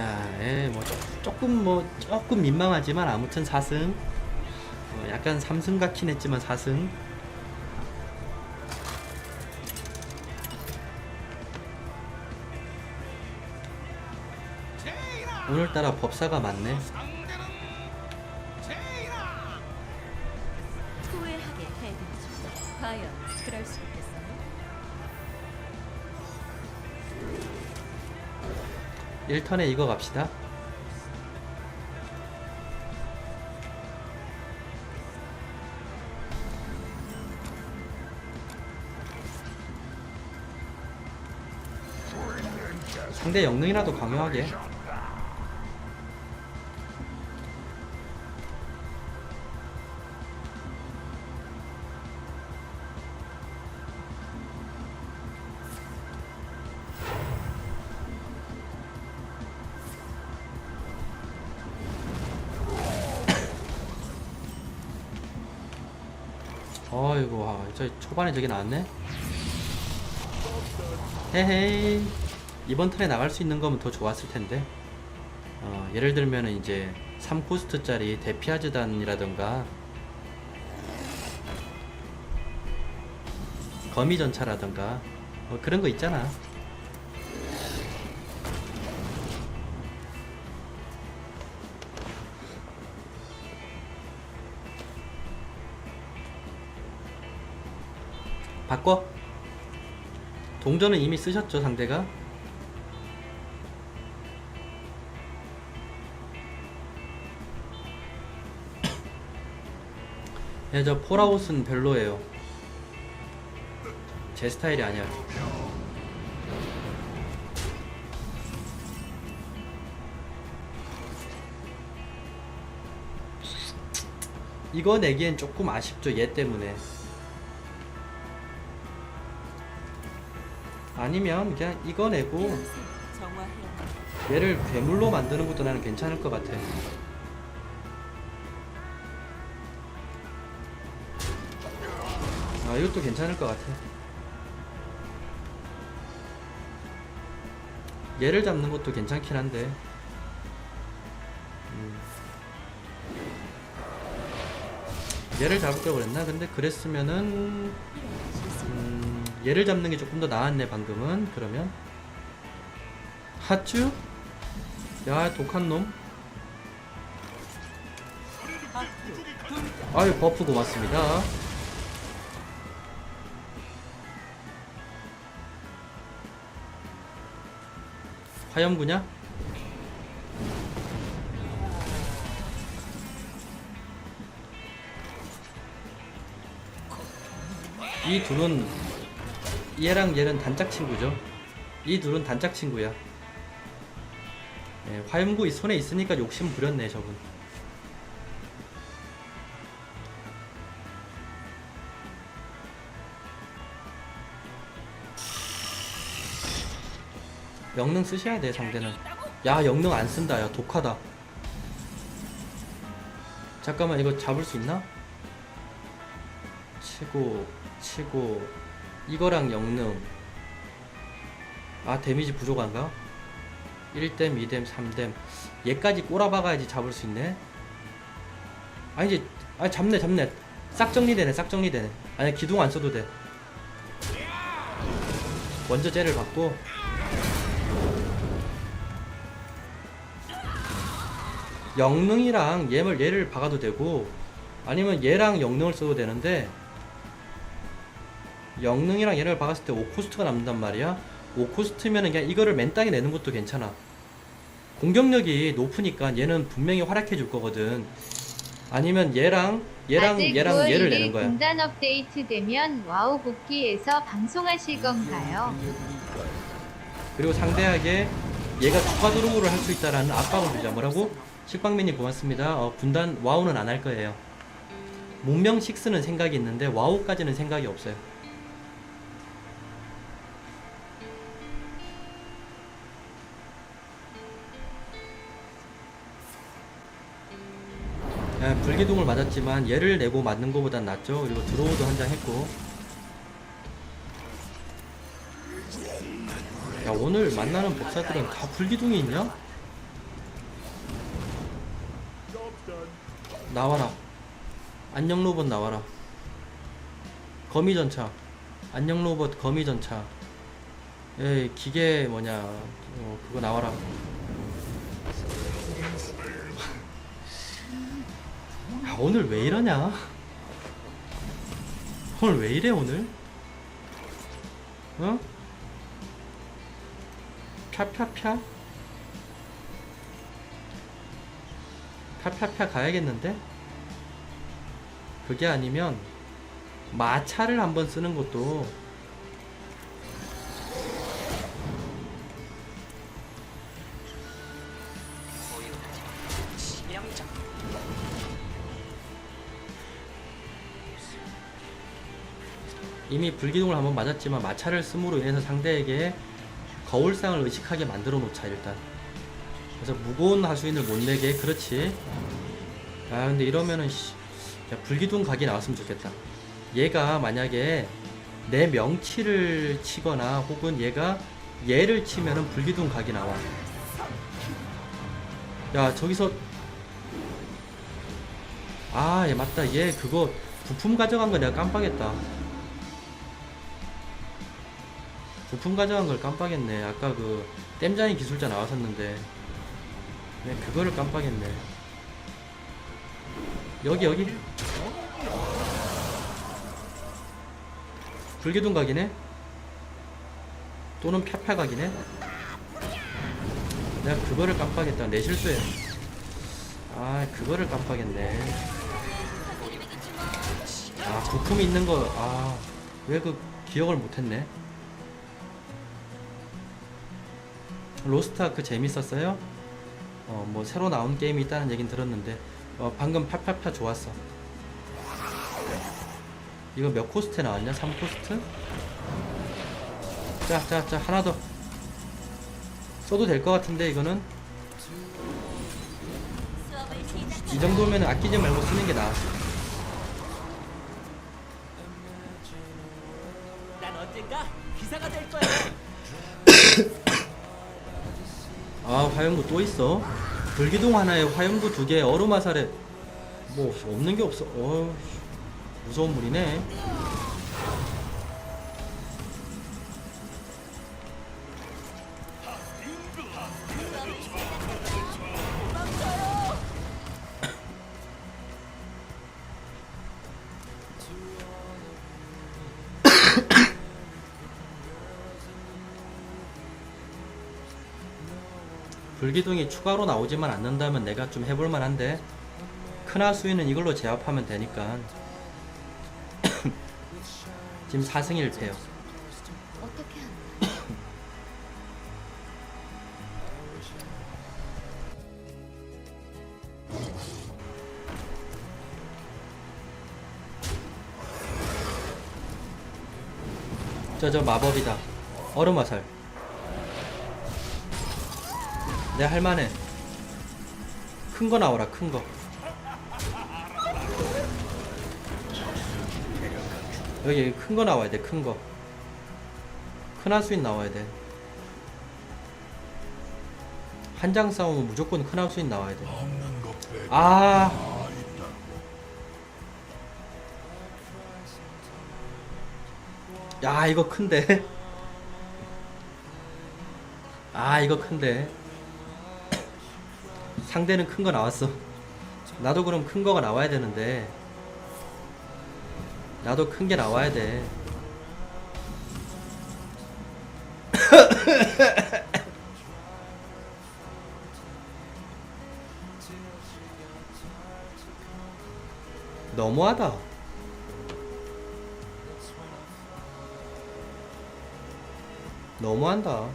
자, 예, 뭐 조금 뭐 조금 민망하지만 아무튼 4승. 어, 약간 3승 같긴 했지만 4승. 오늘따라 법사가 많네. 후회하게 해드리죠. 과연 그럴 수 있다. 1턴에 이거 갑시다. 상대 영능이라도 강요하게. 어이구, 아, 저 초반에 저게 나왔네. 헤헤이. 이번 턴에 나갈 수 있는 거면 더 좋았을 텐데. 어, 예를 들면 이제 3코스트짜리 데피아즈단이라던가 거미전차라던가 뭐 그런 거 있잖아. 바꿔. 동전은 이미 쓰셨죠 상대가? 네, 저 폴아웃은 별로예요. 제 스타일이 아니야. 이거 내기엔 조금 아쉽죠, 얘 때문에. 아니면 그냥 이거 내고 얘를 괴물로 만드는 것도 나는 괜찮을 것 같아. 아, 이것도 괜찮을 것 같아. 얘를 잡는 것도 괜찮긴 한데. 음. 얘를 잡을 걸 그랬나? 근데 그랬으면은 음, 얘를 잡는 게 조금 더 나았네 방금은 그러면 하츄? 야 독한 놈 아유 버프 고맙습니다 화염구냐? 이 둘은 얘랑 얘는 단짝 친구죠. 이 둘은 단짝 친구야. 예, 화염구 이 손에 있으니까 욕심 부렸네 저분. 영능 쓰셔야 돼 상대는. 야 영능 안 쓴다. 야 독하다. 잠깐만 이거 잡을 수 있나? 치고 치고 이거랑 영능. 아 데미지 부족한가? 1댐 2댐 3댐. 얘까지 꼬라박아야지 잡을 수 있네? 아니 이제 아 잡네 잡네. 싹 정리되네 싹 정리되네. 아니 기둥 안 써도 돼. 먼저 쟤를 받고. 영능이랑 얘를 얘를 박아도 되고 아니면 얘랑 영능을 써도 되는데 영능이랑 얘를 박았을 때 5코스트가 남는단 말이야. 5코스트면은 그냥 이거를 맨 땅에 내는 것도 괜찮아. 공격력이 높으니까 얘는 분명히 활약해 줄 거거든. 아니면 얘랑 얘랑 얘랑 9월 얘를 1일 내는 거야. 군단 업데이트 되면 와우 복귀에서 방송하실 건가요? 그리고 상대에게 얘가 추가 드로우를 할 수 있다라는 압박을 주자. 뭐라고? 식빵맨님 고맙습니다. 어, 군단 와우는 안 할 거예요. 문명 6는 생각이 있는데 와우까지는 생각이 없어요 날개동을 맞았지만 얘를 내고 맞는 것보단 낫죠. 그리고 드로우도 한 장 했고. 야 오늘 만나는 복사들은 다 불기둥이 있냐? 나와라. 안녕 로봇 나와라. 거미전차. 안녕 로봇 거미전차. 에이 기계 뭐냐. 어, 그거 나와라. 오늘 왜 이러냐 오늘 왜 이래 오늘 어? 펴펴펴 펴펴펴 가야겠는데? 그게 아니면 마차를 한번 쓰는 것도 이미 불기둥을 한번 맞았지만 마차를 씀으로 인해서 상대에게 거울상을 의식하게 만들어 놓자 일단. 그래서 무거운 하수인을 못 내게 그렇지. 아 근데 이러면은 씨, 야, 불기둥 각이 나왔으면 좋겠다. 얘가 만약에 내 명치를 치거나 혹은 얘가 얘를 치면은 불기둥 각이 나와. 야 저기서. 아얘 맞다. 얘 그거 부품 가져간 거 내가 깜빡했다 부품 가져간 걸 깜빡했네 아까 그 땜장이 기술자 나왔었는데 네, 그거를 깜빡했네. 여기 여기. 불기둥 각이네. 또는 펴펴 각이네. 내가 그거를 깜빡했다. 내 실수야. 아, 그거를 깜빡했네. 아, 부품이 있는 거. 아, 왜 그 기억을 못했네. 로스트아크 재밌었어요? 어, 뭐 새로 나온 게임이 있다는 얘긴 들었는데 어, 방금 파파파 좋았어. 이거 몇 코스트 나왔냐? 3코스트? 자, 자, 자, 하나 더. 써도 될 것 같은데 이거는. 이 정도면 아끼지 말고 쓰는 게 나아. 난 언젠가 기사가 될 거야. 아 화염구 또 있어? 불기둥 하나에 화염구 두개 얼음 화살에 뭐 없는 게 없어. 어 무서운 물이네 불기둥이 추가로 나오지만 않는다면 내가 좀 해볼 만 한데. 큰하수위는 이걸로 제압하면 되니까. 지금 4승 1패요. 어떻게 하나? 저저 마법이다. 얼음화살 내 할만해 큰 거 나오라 큰거 여기 큰 거 나와야 돼 큰 거 큰 하수인 나와야 돼 한 장 싸우면 무조건 큰 하수인 나와야 돼 아. 야, 이거 큰데. 아, 이거 큰데. 상대는 큰 거 나왔어. 나도 그럼 큰 거가 나와야 되는데. 나도 큰 게 나와야 돼. 너무하다. 너무한다.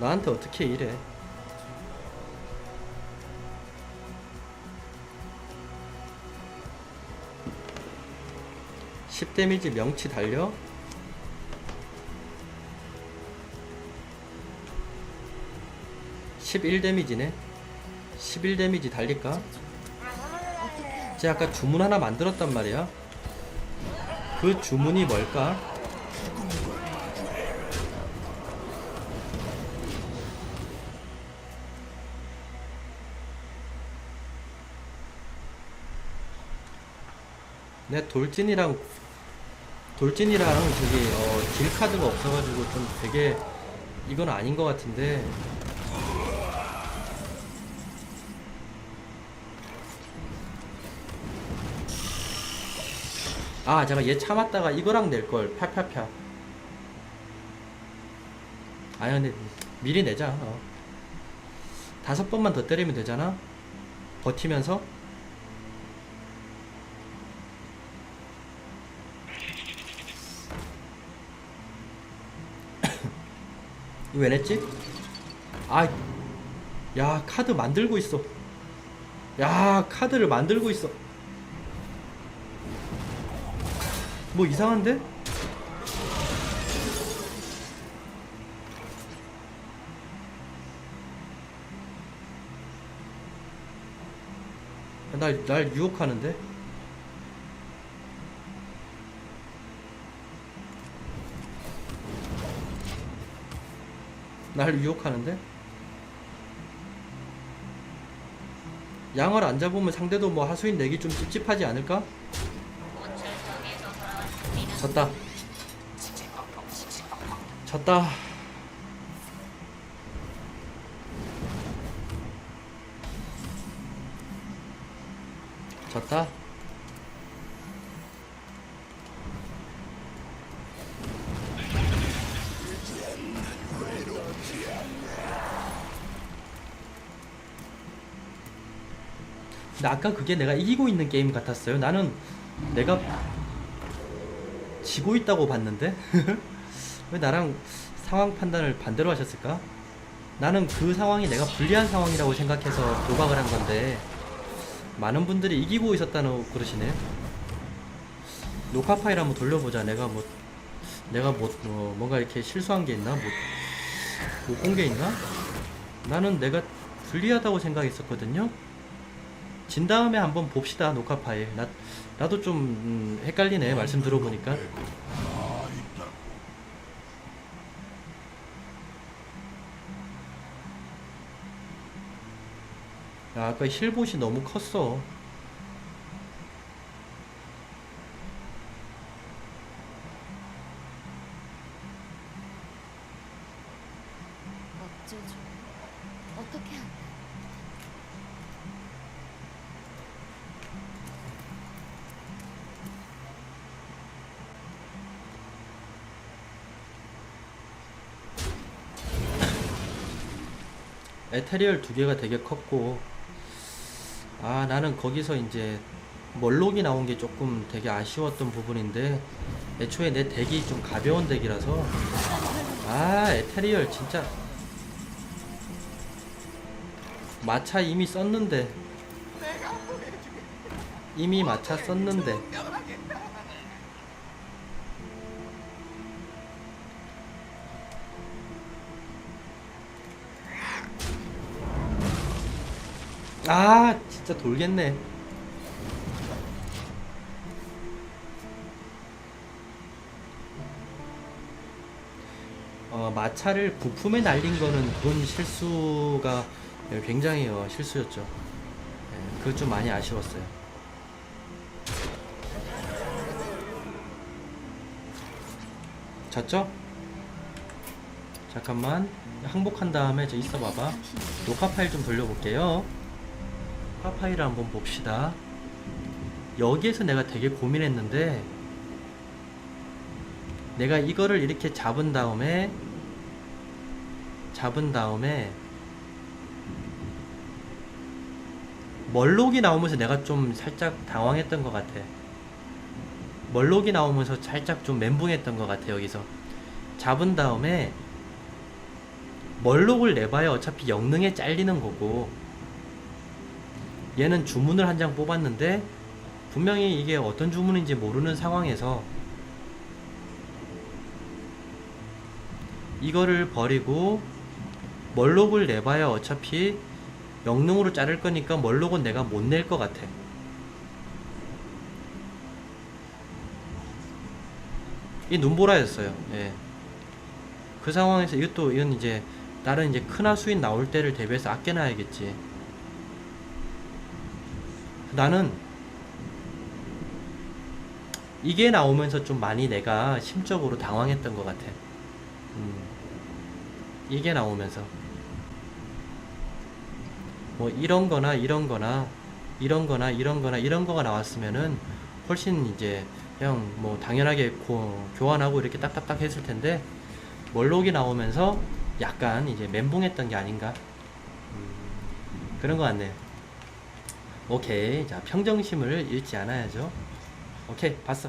나한테 어떻게 이래? (10 데미지) 명치 달려 (11 데미지네) (11 데미지) 달릴까 제가 아까 주문 하나 만들었단 말이야 그 주문이 뭘까? 내 돌진이랑 돌진이랑 저기 어, 길 카드가 없어가지고 좀 되게 이건 아닌 것 같은데. 아 잠깐 얘 참았다가 이거랑 낼걸. 팔팔팔. 아니 근데 미리 내자 어. 다섯 번만 더 때리면 되잖아? 버티면서 이거 왜 냈지? 아, 야 카드 만들고 있어. 야 카드를 만들고 있어. 뭐 이상한데? 날, 날 유혹하는데? 날 유혹하는데? 양을 안 잡으면 상대도 뭐 하수인 내기 좀 찝찝하지 않을까? 졌다. 졌다. 졌다. 근데 아까 그게 내가 이기고 있는 게임 같았어요. 나는 내가 지고 있다고 봤는데 왜 나랑 상황 판단을 반대로 하셨을까? 나는 그 상황이 내가 불리한 상황이라고 생각해서 도박을 한 건데 많은 분들이 이기고 있었다고 그러시네. 녹화 파일 한번 돌려보자. 내가 뭐 내가 뭐, 뭐 뭔가 이렇게 실수한 게 있나? 뭐 못본게 있나? 나는 내가 불리하다고 생각했었거든요. 진 다음에 한번 봅시다 녹화 파일. 나 나도 좀 음, 헷갈리네 말씀 들어보니까. 야, 아까 힐봇이 너무 컸어. 에테리얼 두 개가 되게 컸고 아 나는 거기서 이제 멀록이 나온 게 조금 되게 아쉬웠던 부분인데 애초에 내 덱이 좀 가벼운 덱이라서 아 에테리얼 진짜. 마차 이미 썼는데. 이미 마차 썼는데 아 진짜 돌겠네 어, 마차를 부품에 날린 거는 그건 실수가 굉장히 어, 실수였죠 예, 그거 좀 많이 아쉬웠어요 졌죠? 잠깐만 항복한 다음에 저 있어 봐봐 녹화 파일 좀 돌려볼게요. 파일을 한번 봅시다. 여기에서 내가 되게 고민했는데 내가 이거를 이렇게 잡은 다음에 잡은 다음에 멀록이 나오면서 내가 좀 살짝 당황했던 것 같아. 멀록이 나오면서 살짝 좀 멘붕했던 것 같아 여기서 잡은 다음에 멀록을 내봐야 어차피 영능에 잘리는 거고 얘는 주문을 한 장 뽑았는데 분명히 이게 어떤 주문인지 모르는 상황에서 이거를 버리고 멀록을 내봐야 어차피 영능으로 자를 거니까 멀록은 내가 못 낼 것 같아. 이 눈보라였어요. 예. 그 상황에서 이것도 이건 이제 다른 이제 큰 하수인 나올 때를 대비해서 아껴놔야겠지. 나는 이게 나오면서 좀 많이 내가 심적으로 당황했던 것 같아. 음, 이게 나오면서 뭐 이런 거나 이런 거나 이런 거나 이런 거나 이런 거가 나왔으면은 훨씬 이제 그냥 뭐 당연하게 고- 교환하고 이렇게 딱딱딱 했을 텐데 멀록이 나오면서 약간 이제 멘붕했던 게 아닌가 음, 그런 것 같네요. 오케이 자 평정심을 잃지 않아야죠. 오케이 봤어.